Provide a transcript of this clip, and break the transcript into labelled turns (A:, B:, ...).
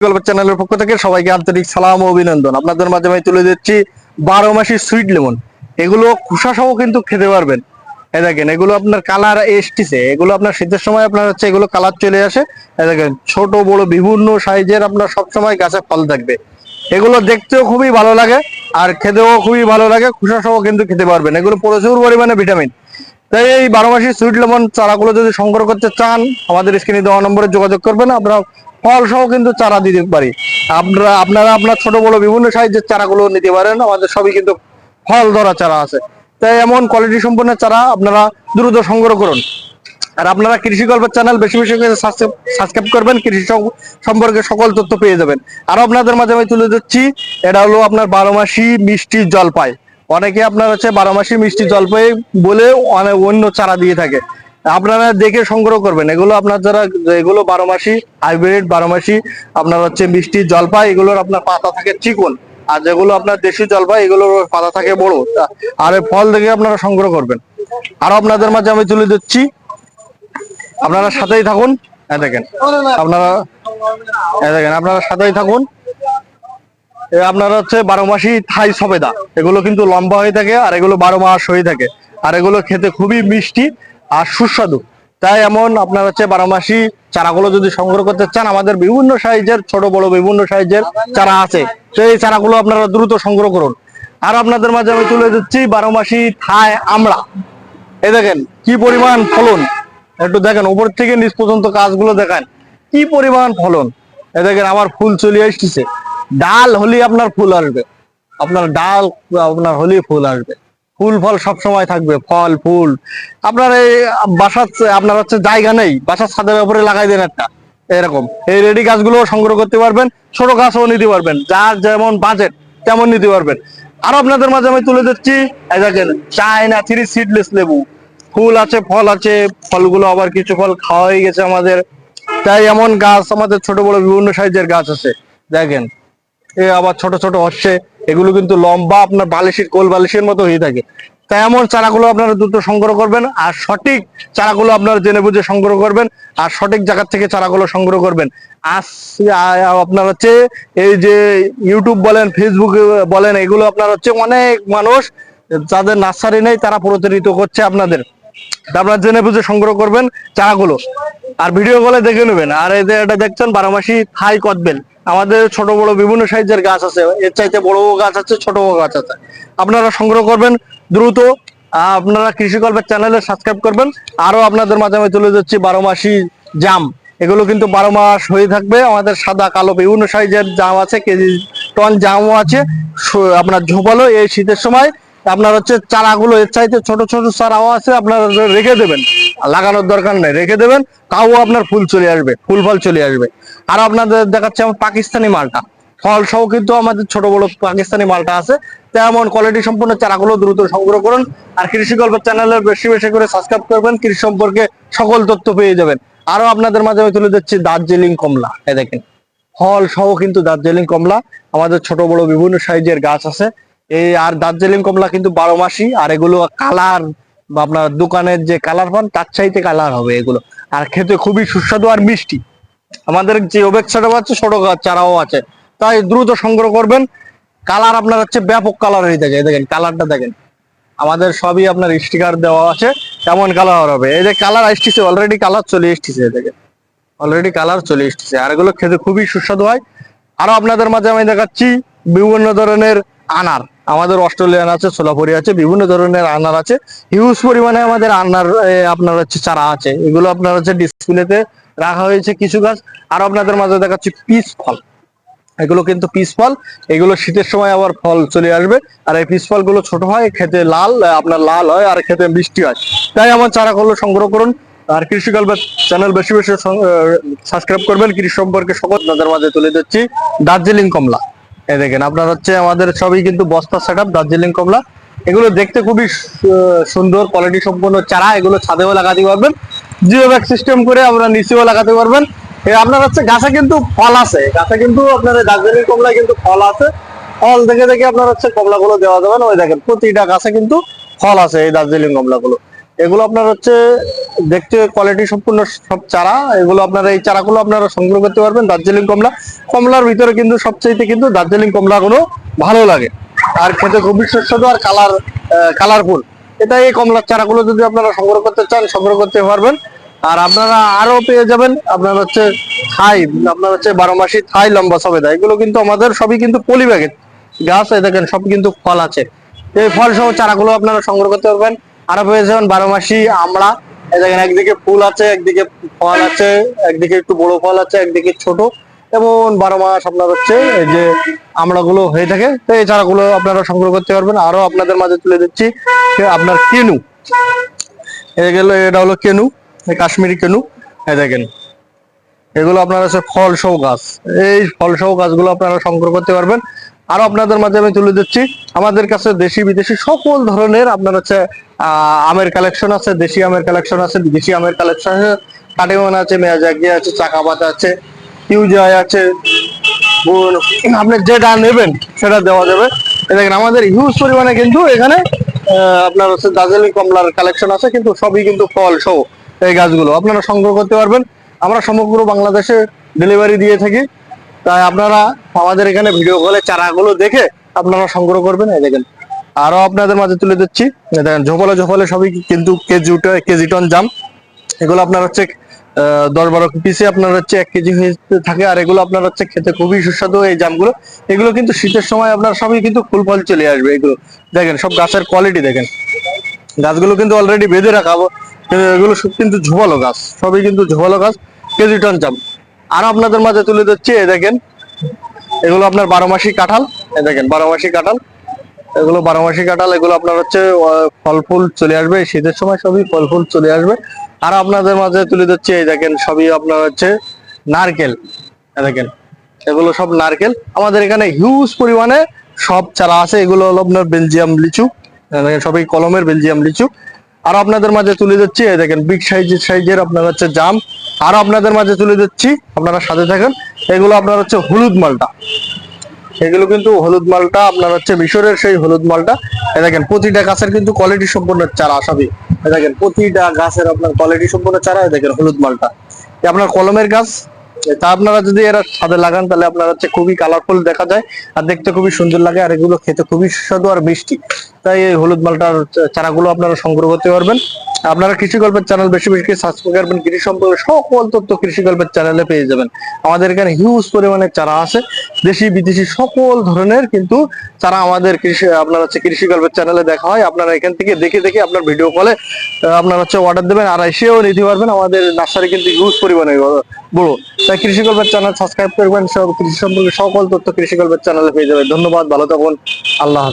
A: চ্যানেলের পক্ষ থেকে সবাইকে আন্তরিক সালাম অভিনন্দন। আপনাদের মাঝে আমি তুলে দিচ্ছি বারো সুইট লেমন এগুলো সহ কিন্তু খেতে পারবেন। এই দেখেন, এগুলো আপনার কালার এসটিছে এগুলো আপনার শীতের সময় আপনার হচ্ছে এগুলো কালার চলে আসে। এই দেখেন, ছোট, বড়, বিভিন্ন সাইজের আপনার সবসময় গাছে ফল থাকবে। এগুলো দেখতেও খুবই ভালো লাগে, আর খেতেও খুবই ভালো লাগে খোসা সহ কিন্তু খেতে পারবেন। এগুলো প্রচুর পরিমাণে ভিটামিন তাই এই বারো মাসি সুইট লেমন চারাগুলো যদি সংগ্রহ করতে চান, আমাদের স্ক্রিনে দেওয়া নম্বরে যোগাযোগ করবেন। আপনারা ফল সহ কিন্তু চারা দিতে পারি। আপনারা আপনারা আপনার ছোট বড় বিভিন্ন সাইজের চারাগুলো নিতে পারেন, আমাদের সবই কিন্তু ফল ধরা চারা আছে। তাই এমন কোয়ালিটি সম্পন্ন চারা আপনারা দ্রুত সংগ্রহ করুন। আর আপনারা কৃষি গল্পের চ্যানেল বেশি বেশি করে সাবস্ক্রাইব করবেন, কৃষি সম্পর্কে সকল তথ্য পেয়ে যাবেন। আর আপনাদের মাঝে আমি তুলে দিচ্ছি এটা হলো আপনার বারো মাসি মিষ্টি জলপাই। অনেকে আপনার হচ্ছে বারো মাসি মিষ্টি জলপাই বলে অনেক অন্য চারা দিয়ে থাকে। আপনারা দেখে সংগ্রহ করবেন। এগুলো আপনার যারা, এগুলো বারো মাসি, হাইব্রিড বারো মাসি, আপনার হচ্ছে মিষ্টি জলপাই, এগুলোর আপনার পাতা থাকে চিকন। আর যেগুলো আপনার দেশি জলপাই, এগুলোর পাতা থাকে বড়। আর ফল দেখে আপনারা সংগ্রহ করবেন। আরও আপনাদের মাঝে আমি তুলে দিচ্ছি আপনারা সাথেই থাকুন। হ্যাঁ দেখেন, আপনারা হ্যাঁ দেখেন, আপনারা সাথেই থাকুন। আপনারা হচ্ছে বারো মাসি থাই সবেদা। এগুলো কিন্তু লম্বা হয়ে থাকে আর এগুলো বারো মাস হয়ে থাকে। আর এগুলো খেতে খুবই মিষ্টি। আর সুস্বাদু। তাই এমন আপনার হচ্ছে বারো মাসি চারাগুলো যদি সংগ্রহ করতে চান, আমাদের বিভিন্ন সাইজের, ছোট, বড় বিভিন্ন সাইজের চারা আছে। তো এই চারাগুলো আপনারা দ্রুত সংগ্রহ করুন। আর আপনাদের মাঝে আমি তুলে দিচ্ছি বারো মাসি থাই আমড়া। এই দেখেন, কি পরিমাণ ফলন? একটু দেখেন, উপর থেকে নিচ পর্যন্ত কাজগুলো দেখেন। কি পরিমাণ ফলন? এ দেখেন, আমার ফুল চলে আসতেছে ডাল হলেই আপনার ফুল আসবে। আপনার ডাল, আপনার হলেই ফুল আসবে। ফুল ফল সব সময় থাকবে, ফল, ফুল। আপনার এই বাসার আপনার হচ্ছে জায়গা নেই, বাসার ছাদের উপরে লাগাই দেন একটা, এরকম। এই রেডি গাছগুলো সংগ্রহ করতে পারবেন, ছোট গাছও নিতে পারবেন, যার যেমন বাজেট তেমন নিতে পারবেন। আর আপনাদের মাঝে আমি তুলে দিচ্ছি চায়না থ্রি সিডলেস লেবু। ফুল আছে, ফল আছে, ফলগুলো আবার কিছু ফল খাওয়া হয়ে গেছে আমাদের। তাই এমন গাছ আমাদের ছোট বড় বিভিন্ন সাইজের গাছ আছে, দেখেন। এ আবার ছোট ছোট হচ্ছে এগুলো কিন্তু লম্বা আপনার বালিশের কোল বালিশের মতো হয়ে থাকে। তাই এমন চারাগুলো আপনারা দ্রুত সংগ্রহ করবেন আর সঠিক চারাগুলো আপনারা জেনে বুঝে সংগ্রহ করবেন আর সঠিক জায়গা থেকে চারাগুলো সংগ্রহ করবেন। আজ আপনার হচ্ছে এই যে ইউটিউব বলেন ফেসবুক বলেন, এগুলো আপনার হচ্ছে অনেক মানুষ যাদের নার্সারি নেই তারা প্রতারিত করছে আপনাদের। আপনারা জেনে বুঝে সংগ্রহ করবেন চারাগুলো। আর ভিডিও কলে দেখে নেবেন। আর এই যে এটা দেখছেন বারো মাসি থাই কদবেল। আমাদের ছোট বড় বিভিন্ন সাইজের গাছ আছে। এর চাইতে বড় গাছ আছে, ছোট বড় গাছ আছে। আপনারা সংগ্রহ করবেন দ্রুত। আপনারা কৃষি কল্পের চ্যানেলে সাবস্ক্রাইব করবেন। আরও আপনাদের মাঝে আমি তুলে যাচ্ছি বারো মাসি জাম। এগুলো কিন্তু বারো মাস হয়ে থাকবে। আমাদের সাদা, কালো বিভিন্ন সাইজের জাম আছে, কেজি, টন জামও আছে। আপনার ঝোপালো এই শীতের সময় আপনার হচ্ছে চারাগুলো এর চাইতে ছোট ছোট চারাও আছে, আপনার রেখে দেবেন। লাগানোর দরকার নেই, রেখে দেবেন, তাও আপনার ফুল চলে আসবে, ফুল ফল চলে আসবে। আর আপনাদের দেখাচ্ছে আমার পাকিস্তানি মালটা। ফল সহ কিন্তু আমাদের ছোট বড় পাকিস্তানি মালটা আছে। তেমন কোয়ালিটি সম্পন্ন চারাগুলো দ্রুত সংগ্রহ করুন। আর কৃষি গল্প চ্যানেলে বেশি বেশি করে সাবস্ক্রাইব করবেন, কৃষি সম্পর্কে সকল তথ্য পেয়ে যাবেন। আরও আপনাদের মাঝে আমি তুলে দিচ্ছি দার্জিলিং কমলা এ দেখেন। ফল সহ কিন্তু দার্জিলিং কমলা, আমাদের ছোট বড় বিভিন্ন সাইজের গাছ আছে। এই আর দার্জিলিং কমলা কিন্তু বারো মাসি আর এগুলো কালার বা আপনার দোকানের যে কালার পান, তার চাইতে কালার হবে এগুলো। আর খেতে খুবই সুস্বাদু আর মিষ্টি। আমাদের যে ওবেক সেটআপ আছে, ছোট চারাও আছে। তাই দ্রুত সংগ্রহ করবেন। কালার আপনার হচ্ছে ব্যাপক কালার হয়ে থাকে। দেখেন, কালারটা দেখেন। আমাদের সবই আপনার স্টিকার দেওয়া আছে কেমন কালার হবে। এই যে কালার আসতেছে অলরেডি কালার চলে এসতেছে দেখেন। অলরেডি কালার চলে এসেছে আর এগুলো খেতে খুবই সুস্বাদু হয়। আরও আপনাদের মাঝে আমি দেখাচ্ছি বিভিন্ন ধরনের আনার। আমাদের অস্ট্রেলিয়ান আছে, সোলাপুরি আছে, বিভিন্ন ধরনের আনার আছে। হিউজ পরিমাণে আমাদের আনার আপনার হচ্ছে চারা আছে। এগুলো আপনার হচ্ছে ডিসপ্লেতে রাখা হয়েছে কিছু গাছ। আর আপনাদের মাঝে দেখাচ্ছি পিস ফল। এগুলো কিন্তু পিস ফল। এগুলো শীতের সময় আবার ফল চলে আসবে। আর এই পিস ফলগুলো ছোট হয়, খেতে লাল আপনার লাল হয়, আর খেতে মিষ্টি হয়। তাই আমার চারাগুলো সংগ্রহ করুন। আর কৃষি চ্যানেল বেশি বেশি সাবস্ক্রাইব করবেন। কৃষি সম্পর্কে সকল আপনাদের মাঝে তুলে দিচ্ছি দার্জিলিং কমলা। দেখেন, আপনার হচ্ছে আমাদের সবই কিন্তু বস্তা সেট আপ দার্জিলিং কমলা। এগুলো দেখতে খুবই সুন্দর কোয়ালিটি সম্পন্ন চারা, এগুলো ছাদেও লাগাতে পারবেন। জিও ব্যাগ সিস্টেম করে আপনারা নিচেও লাগাতে পারবেন। আপনার হচ্ছে গাছে কিন্তু ফল আছে। গাছে কিন্তু আপনার দার্জিলিং কমলায় কিন্তু ফল আছে। ফল দেখে দেখে আপনার হচ্ছে কমলাগুলো দেওয়া যাবে না। ওই দেখেন, প্রতিটা গাছে কিন্তু ফল আছে এই দার্জিলিং কমলাগুলো। এগুলো আপনার হচ্ছে দেখতে কোয়ালিটি সম্পূর্ণ সব চারা। এগুলো আপনারা এই চারাগুলো আপনারা সংগ্রহ করতে পারবেন দার্জিলিং কমলা। কমলার ভিতরে কিন্তু সবচাইতে কিন্তু দার্জিলিং কমলাগুলো ভালো লাগে। আর খেতে খুবই সুস্বাদু আর কালার কালারফুল এটা এই কমলার চারাগুলো যদি আপনারা সংগ্রহ করতে চান, সংগ্রহ করতে পারবেন। আর আপনারা আরও পেয়ে যাবেন আপনার হচ্ছে থাই, আপনার হচ্ছে বারো মাসি থাই লম্বা সবেদা। এগুলো কিন্তু আমাদের সবই কিন্তু পলি ব্যাগের গাছ দেখেন, সব কিন্তু ফল আছে। এই ফল সহ চারাগুলো আপনারা সংগ্রহ করতে পারবেন। আরও পেয়ে যাবেন বারো মাসি এই দেখেন একদিকে ফুল আছে, একদিকে ফল আছে, একদিকে একটু বড় ফল আছে, একদিকে ছোট। এমন বারো মাস আপনার হচ্ছে যে আমড়াগুলো হয়ে থাকে, তো এই চারাগুলো আপনারা সংগ্রহ করতে পারবেন। আরও আপনাদের মাঝে তুলে দিচ্ছি আপনার কেনু। এই গেল, এটা হলো কেনু কাশ্মীরি কেনু। এই দেখেন, এগুলো আপনার হচ্ছে ফল সহ গাছ। এই ফল সহ গাছগুলো আপনারা সংগ্রহ করতে পারবেন। আরও আপনাদের মাঝে আমি তুলে দিচ্ছি। আমাদের কাছে দেশি বিদেশি সকল ধরনের আপনার হচ্ছে আমের কালেকশন আছে, দেশি আমের কালেকশন আছে, বিদেশি আমের কালেকশন আছে কাটিমন আছে মেয়াজাকি আছে চাকাপাতা আছে ইউজাই আছে। আপনি যেটা নেবেন, সেটা দেওয়া যাবে। দেখেন, আমাদের হিউজ পরিমাণে কিন্তু এখানে আপনার হচ্ছে দার্জিলিং কমলার কালেকশন আছে, কিন্তু সবই কিন্তু ফল সহ এই গাছগুলো। আপনারা সংগ্রহ করতে পারবেন। আমরা সমগ্র বাংলাদেশে ডেলিভারি দিয়ে থাকি। তাই আপনারা আমাদের এখানে ভিডিও কলে চারাগুলো দেখে আপনারা সংগ্রহ করবেন। এই দেখেন আরও আপনাদের মাঝে তুলে দিচ্ছি দেখেন, ঝোপালে ঝোপালে সবই কিন্তু কেজি কেজি টন জাম। এগুলো আপনার হচ্ছে দশ বারো পিসে আপনার হচ্ছে এক কেজি হয়ে থাকে, আর এগুলো আপনার হচ্ছে খেতে খুবই সুস্বাদু এই জামগুলো। এগুলো কিন্তু শীতের সময় আপনার সবই কিন্তু ফুল ফল চলে আসবে এগুলো। দেখেন, সব গাছের কোয়ালিটি দেখেন। গাছগুলো কিন্তু অলরেডি বেঁধে রাখা হব। কিন্তু এগুলো সব কিন্তু ঝোপালো গাছ, সবই কিন্তু ঝোপালো গাছ, কেজি টন জাম। আর আপনাদের মাঝে তুলে দিচ্ছি দেখেন। এগুলো আপনার বারো মাসি কাঁঠাল দেখেন, বারো মাসি কাঁঠাল। এগুলো বারো মাসি কাঁঠাল, এগুলো আপনার হচ্ছে ফল ফুল চলে আসবে শীতের সময় সবই ফল ফুল চলে আসবে। আর আপনাদের মাঝে তুলে দিচ্ছি এই দেখেন, সবই আপনার হচ্ছে নারকেল দেখেন, এগুলো সব নারকেল। আমাদের এখানে হিউজ পরিমাণে সব চারা আছে, এগুলো হলো আপনার বেলজিয়াম লিচু দেখেন, সবই কলমের বেলজিয়াম লিচু। আর আপনাদের মাঝে তুলে দিচ্ছি এই দেখেন বিগ সাইজের সাইজের আপনার হচ্ছে জাম। আর আপনাদের মাঝে তুলে দিচ্ছি আপনারা সাথে থাকেন, এগুলো আপনার হচ্ছে হলুদ মালটা। এগুলো কিন্তু হলুদ মালটা, আপনার হচ্ছে মিশরের সেই হলুদ মালটা। দেখেন, প্রতিটা গাছের কিন্তু কোয়ালিটি সম্পূর্ণ চারা এই দেখেন, প্রতিটা গাছের আপনার কোয়ালিটি সম্পূর্ণ চারা দেখেন, হলুদ মালটা। আপনার কলমের গাছ তা আপনারা যদি এরা ছাদে লাগান, তাহলে আপনার হচ্ছে খুবই কালারফুল দেখা যায়। আর দেখতে খুবই সুন্দর লাগে, আর এগুলো খেতে খুবই সুস্বাদু আর মিষ্টি। তাই এই হলুদ মালটার চারাগুলো আপনারা সংগ্রহ করতে পারবেন। আপনারা কৃষি গল্পের চ্যানেল বেশি বেশি সাবস্ক্রাইব করবেন কৃষি সম্পর্কে সকল তথ্য কৃষি গল্পের চ্যানেলে পেয়ে যাবেন। আমাদের এখানে হিউজ পরিমাণে চারা আছে। দেশি, বিদেশি সকল ধরনের কিন্তু চারা আমাদের কৃষি, আপনার হচ্ছে কৃষি গল্পের চ্যানেলে দেখা হয়। আপনারা এখান থেকে দেখে দেখে আপনার ভিডিও কলে আপনার হচ্ছে অর্ডার দেবেন। আর এসেও নিতে পারবেন। আমাদের নার্সারি কিন্তু হিউজ পরিমাণে বড়। তাই কৃষি গল্পের চ্যানেল সাবস্ক্রাইব করবেন, সব কৃষি সম্পর্কে সকল তথ্য কৃষি গল্পের চ্যানেলে পেয়ে যাবে ধন্যবাদ, ভালো থাকুন, আল্লাহ।